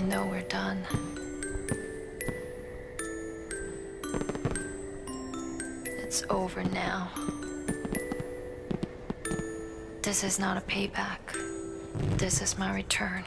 you know we're done. It's over now. This is not a payback. This is my return.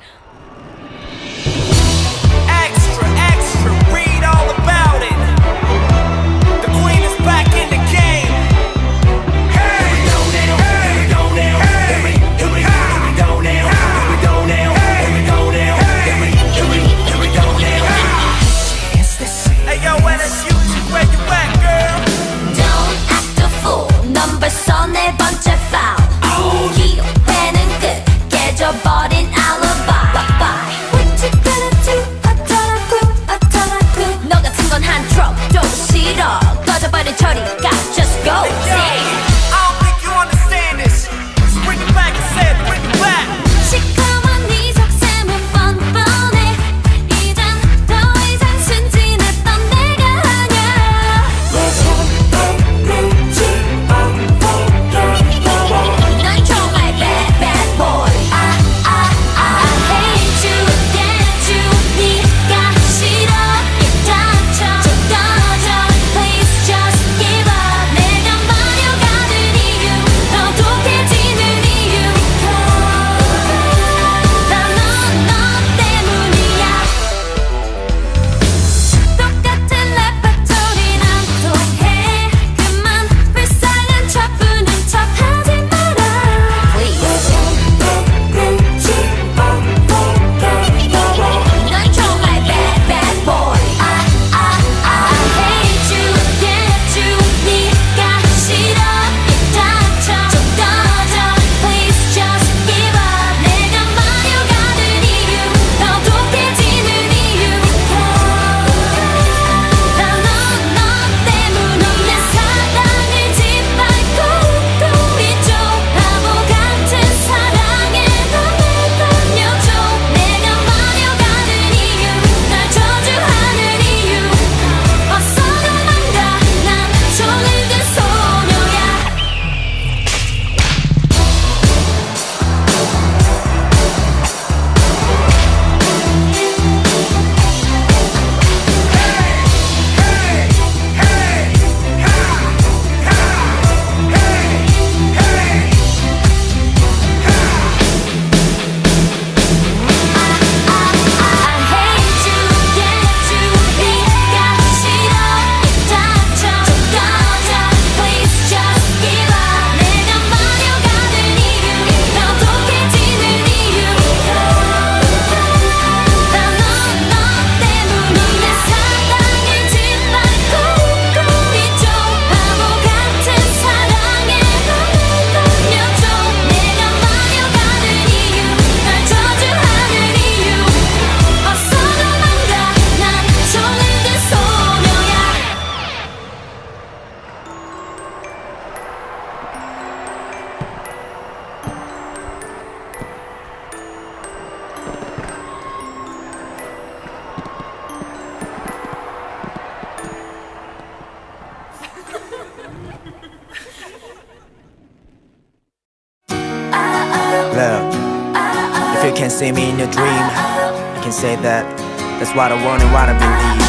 It's what I want and what I believe.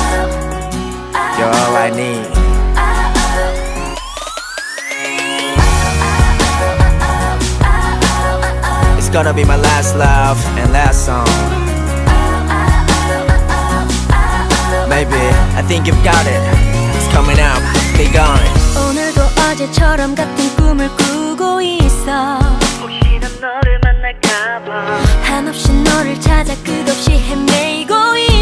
You're all I need. gonna be my last love and last song. Maybe I think you've got it. It's coming up, be gone. 오늘도 어제처럼 같은 꿈을 꾸고 있어. 혹시나 너를 만날까봐. 한없이 너를 찾아 끝없이 헤매고 있어.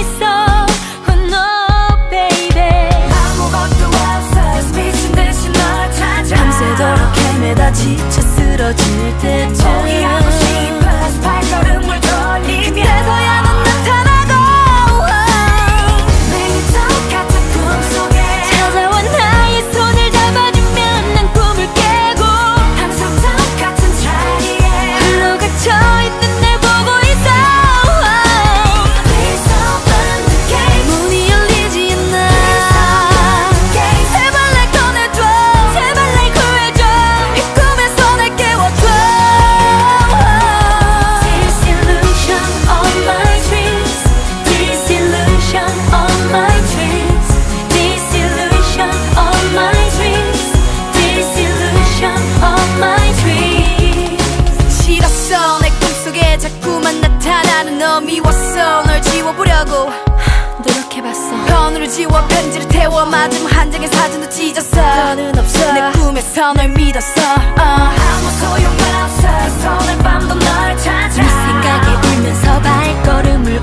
아무것도 없어 미친 듯이 널 찾아. 밤새도록 헤매다 지쳐 쓰러질 때쯤 포기하고 싶어 발걸음을 돌리며 그때서야 편지를 태워 마지막 한 장의 사진도 찢었어. 더는 없어. 내 꿈에서 널 믿었어. uh. 아무 소용없어. 손을 밤도 널 찾아. 네 생각에 울면서 발걸음을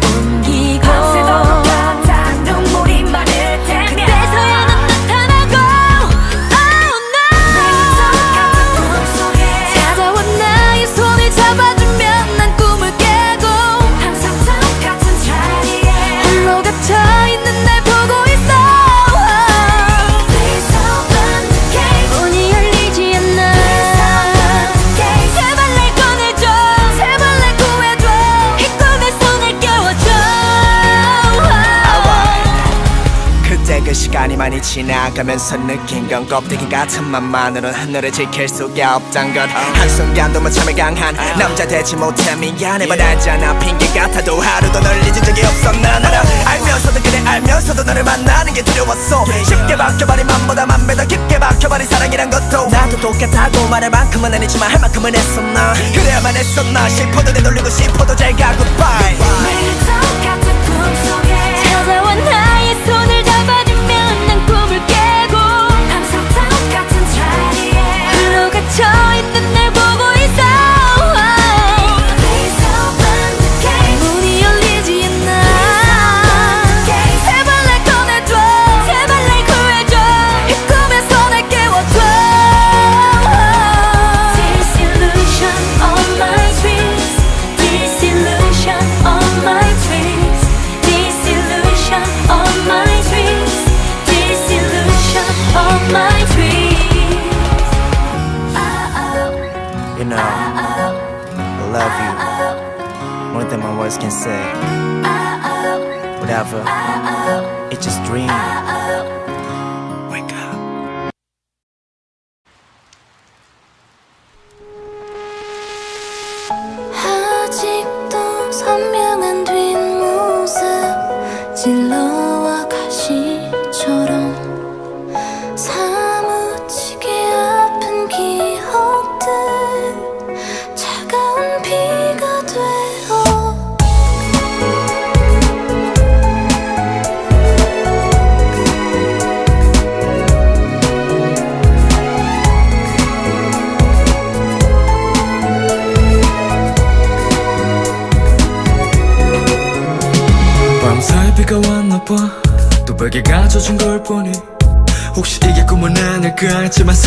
시간이 많이 지나가면서 느낀 건 껍데기 같은 맘만으로 하늘을 지킬 수가 없단 것. 한순간도 못 참을 강한 남자 되지 못해 미안해 말하잖아. 핑계 같아도 하루도 널 잊은 적이 없어. 난 알아. 알면서도 그래 알면서도 너를 만나는 게 두려웠어. 쉽게 박혀버린 맘보다 만배더 깊게 박혀버린 사랑이란 것도 나도 똑같다고 말할 만큼은 아니지만 할 만큼은 했었나. 그래야만 했었나. 싶어도 되돌리고 싶어도 제가 goodbye 매일 똑같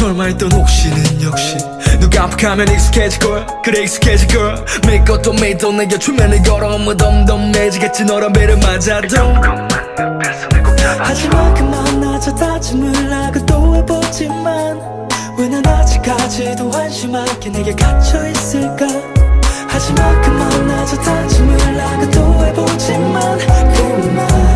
설마 했던 혹시는 역시 누가 아프가면 익숙해질 거야 그래 익숙해질 거야 믿고 또 믿어 내게 주면을 걸어 무덤덤해지겠지. 너란 배를 맞아도 하지만 그만 나저 다짐을 하고 또 해보지만 왜 난 아직까지도 한심하게 내게 갇혀있을까? 하지만 그만 나저 다짐을 하고 또 해보지만 그만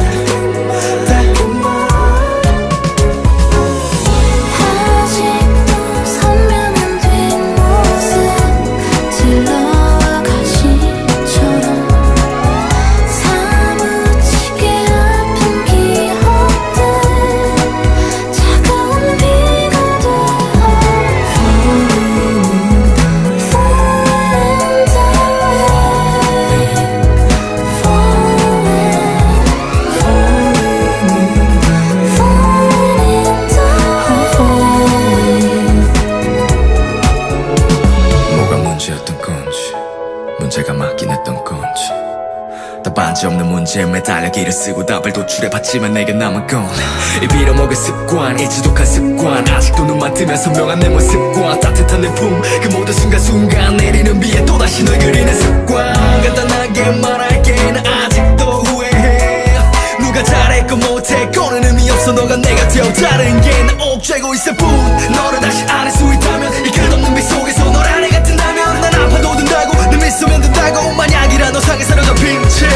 제가 맞긴 했던 건지. 답안지 없는 문제에 매달려 길을 쓰고 답을 도출해봤지만 내게 남은 건이 빌어먹을 습관 이 지독한 습관. 아직도 눈만 뜨면 선명한 내 모습과 따뜻한 내 품. 그 모든 순간순간 내리는 비에 또다시 널 그리는 습관. 간단하게 말할게 나 아직도 후회해. 누가 잘했고 못했고는 의미 없어. 너가 내가 되어 다른 게나 옥죄고 있을 뿐. 너를 다시 안을 수 있다면 미소면 된다고 만약이라 너 상에 사려져 빈채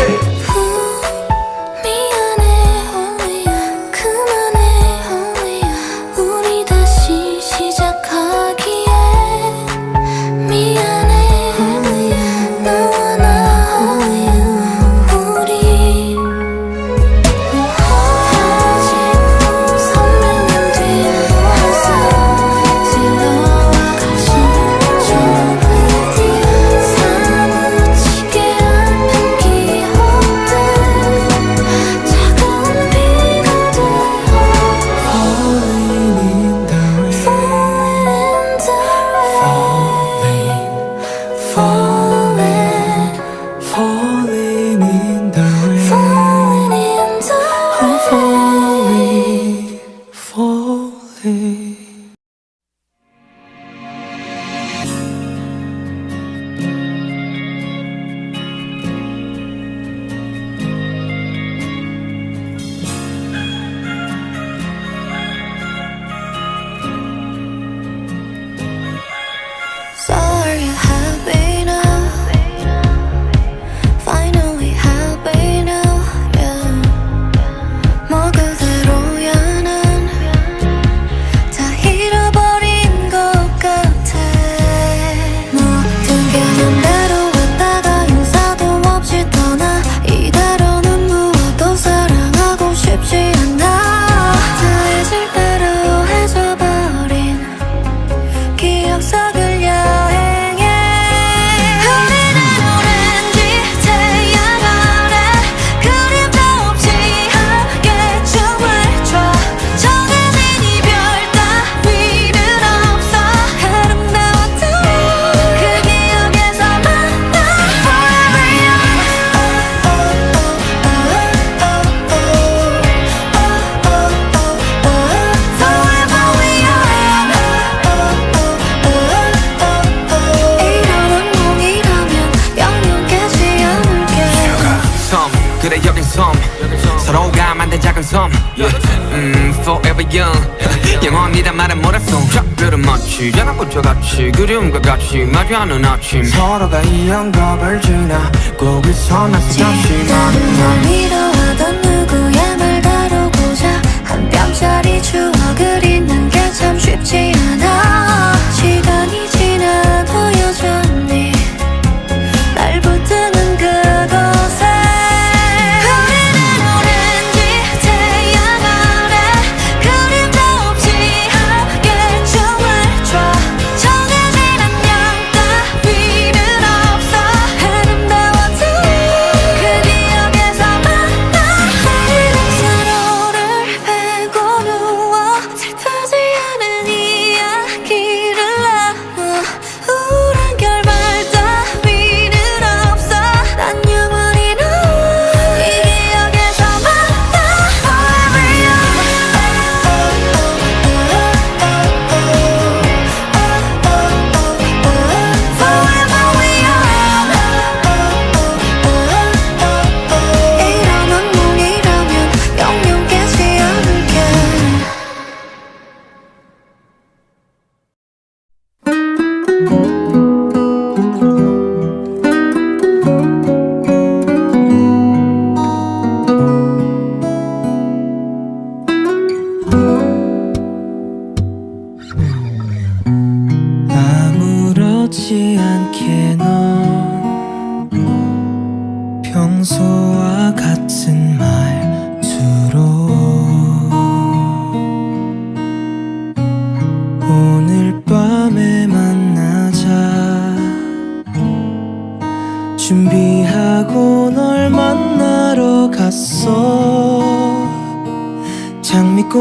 같이 그리움과 같이 마주하는 아침. 서로가 이 영겁을 지나 거기서 나서 다시 만나 위로하던 누구의 말 다루고자 한 뺨짜리 추억을 잊는 게 참 쉽지 않아. 시간이 지나도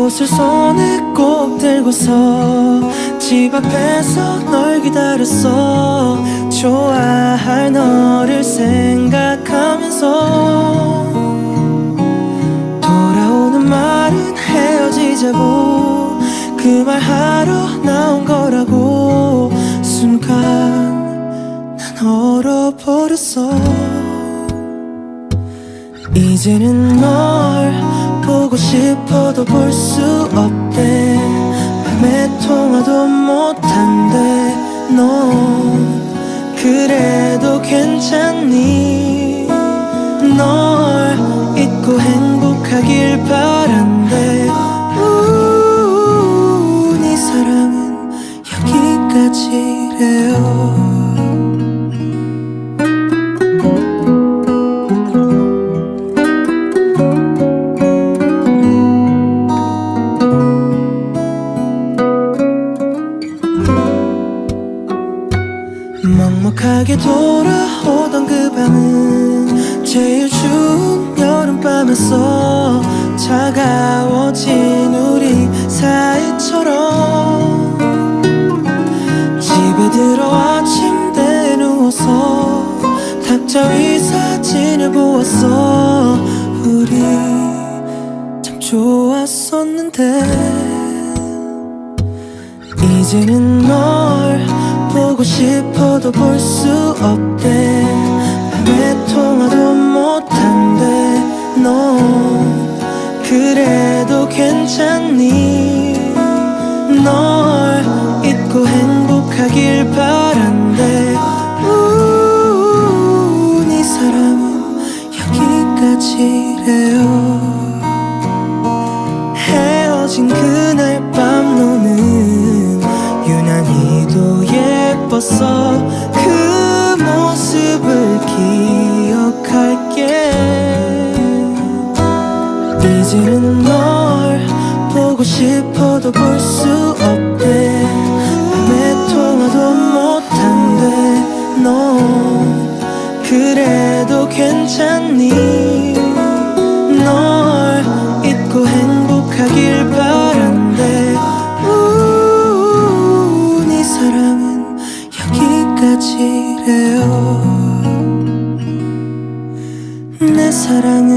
옷을 손에 꼭 들고서 집 앞에서 널 기다렸어. 좋아할 너를 생각하면서 돌아오는 말은 헤어지자고. 그 말 하러 나온 거라고. 순간 난 얼어버렸어. 이제는 널 보고 싶어도 볼 수 없대. 밤에 통화도 못한대 넌 그래도 괜찮니? 널 잊고 행복하길 바란대. 우, 네 사랑은 여기까지래요. 제일 추운 여름밤에서 차가워진 우리 사이처럼 집에 들어와 침대에 누워서 닥쳐 위 사진을 보았어. 우리 참 좋았었는데 이제는 널 보고 싶어도 볼 수 없대. 밤에 통화도 못한대 넌 그래도 괜찮니? 널 잊고 행복하길 바란대. 우, 네 사랑은 여기까지래요. 헤어진 그날 밤 너는 유난히도 예뻤어 수 없대. 밤에 통화도 못한대. 넌 그래도 괜찮니? 널 잊고 행복하길 바란대. 우, 네 사랑은 여기까지래요. 내 사랑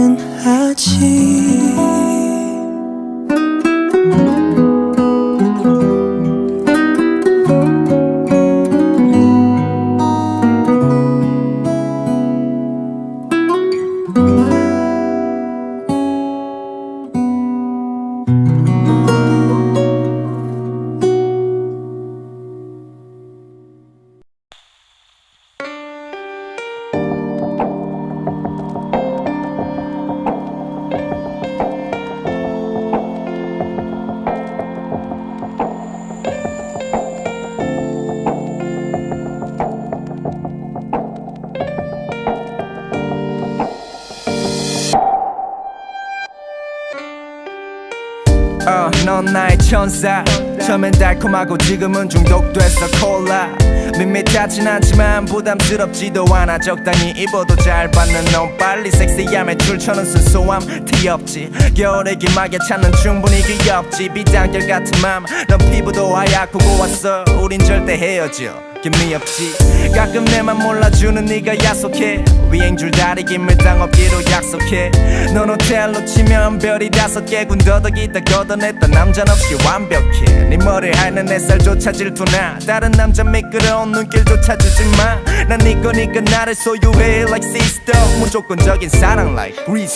천사. 처음엔 달콤하고 지금은 중독됐어 콜라. 밋밋하진 않지만 부담스럽지도 않아. 적당히 입어도 잘 받는 넌 빨리 섹시함에 줄쳐는 순수함. 티없지. 겨울의 기막에 찾는 충분히 귀엽지. 비단결 같은 맘넌 피부도 하얗고 고왔어. 우린 절대 헤어져 김이 없지. 가끔 내맘 몰라주는 네가 야속해. 위행줄 다리 김을 땅 없기로 약속해. 넌 호텔로 치면 별이 다섯 개 군더더기 다 걷어냈던 남잔 없이 완벽해. 네 머리 하는 햇살조차 질투나 다른 남자 미끄러운 눈길조차 주지마. 난 네 거니까 나를 소유해. Like sister 무조건적인 사랑 like love.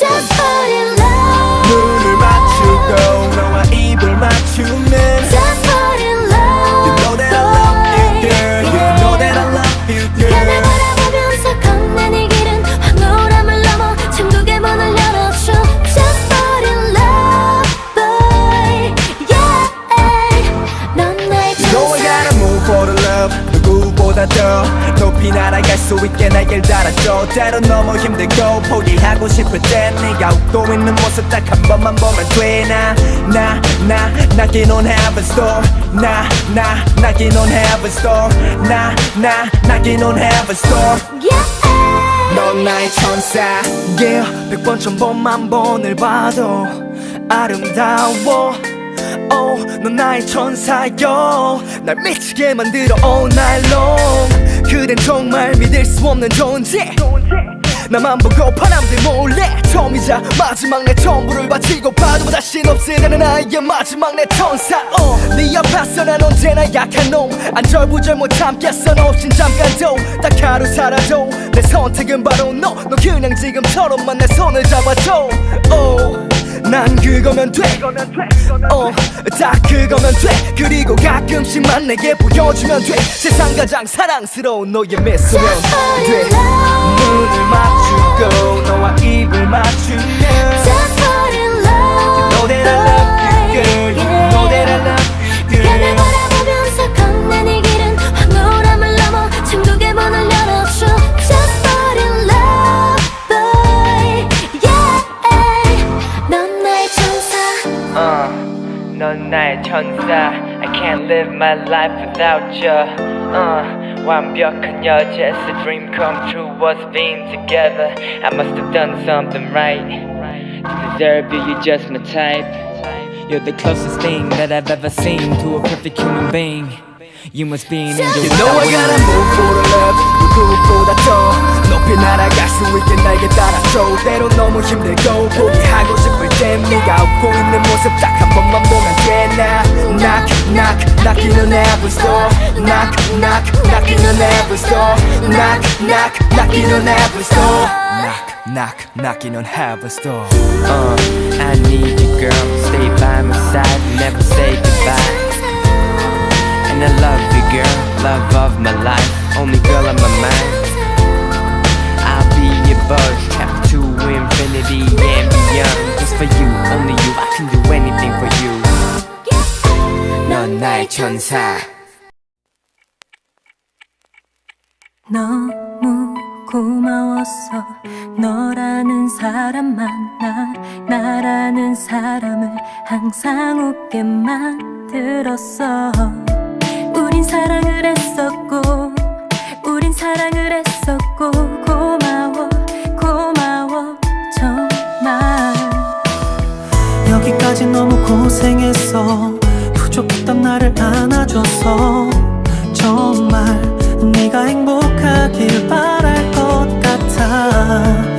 눈을 맞추고 너와 입을 맞추면 있게 날개를 달아줘 때론 너무 힘들고 포기하고 싶을 땐 네가 웃고 있는 모습 딱 한 번만 보면 돼나나 나 나긴 on heaven storm. 나나 나긴 on heaven storm. 나나 나긴 on heaven storm. Yeah. 넌 나의 천사. Yeah 백번 천번만 번을 봐도 아름다워. Oh 넌 나의 천사여. 날 미치게 만들어 all night long 그댄 정말 믿을 수 없는 존재. 나만 보고 바람들 몰래 처음이자 마지막 내 전부를 바치고 봐도 다신 없으려는 나의 마지막 내 천사. 어, 네 앞에서 난 언제나 약한 놈. 안절부절 못 참겠어. 너 없인 잠깐도 딱 하루 살아도 내 선택은 바로 너. 너 그냥 지금처럼만 내 손을 잡아줘. oh. 난 그거면 돼, 어, 다 그거면 돼. 그리고 가끔씩만 내게 보여주면 돼. 세상 가장 사랑스러운 너의 미소면 돼. 눈을 맞추고 너와 입을 맞추면 my life without you. Uh, 완벽한 a dream come true was being together. I must have done something right to deserve you. You're just my type. You're the closest thing that I've ever seen to a perfect human being. You must be an angel. You know I gotta move for the love. 누구보다 더 높이 날아갈 수 있게 날개 따라줘. 때론 너무 힘들고 포기하고 싶. 땐 네가 웃고 있는 모습 딱 번만 보면 되나 Knock knock knocking on every door Knock knock knocking on every door Knock knock knocking on every door Knock knock knocking on every door uh, I need you girl. Stay by my side never say goodbye. And I love you girl. Love of my life. Only girl on my mind. I'll be your buzz to infinity and beyond Just for you, only you I can do anything for you 넌 나의 천사 너무 고마웠어 너라는 사람 만나 나라는 사람을 항상 웃게 만들었어 우린 사랑을 했었고 우린 사랑을 했었고 인생에서 부족했던 나를 안아줘서 정말 네가 행복하길 바랄 것 같아.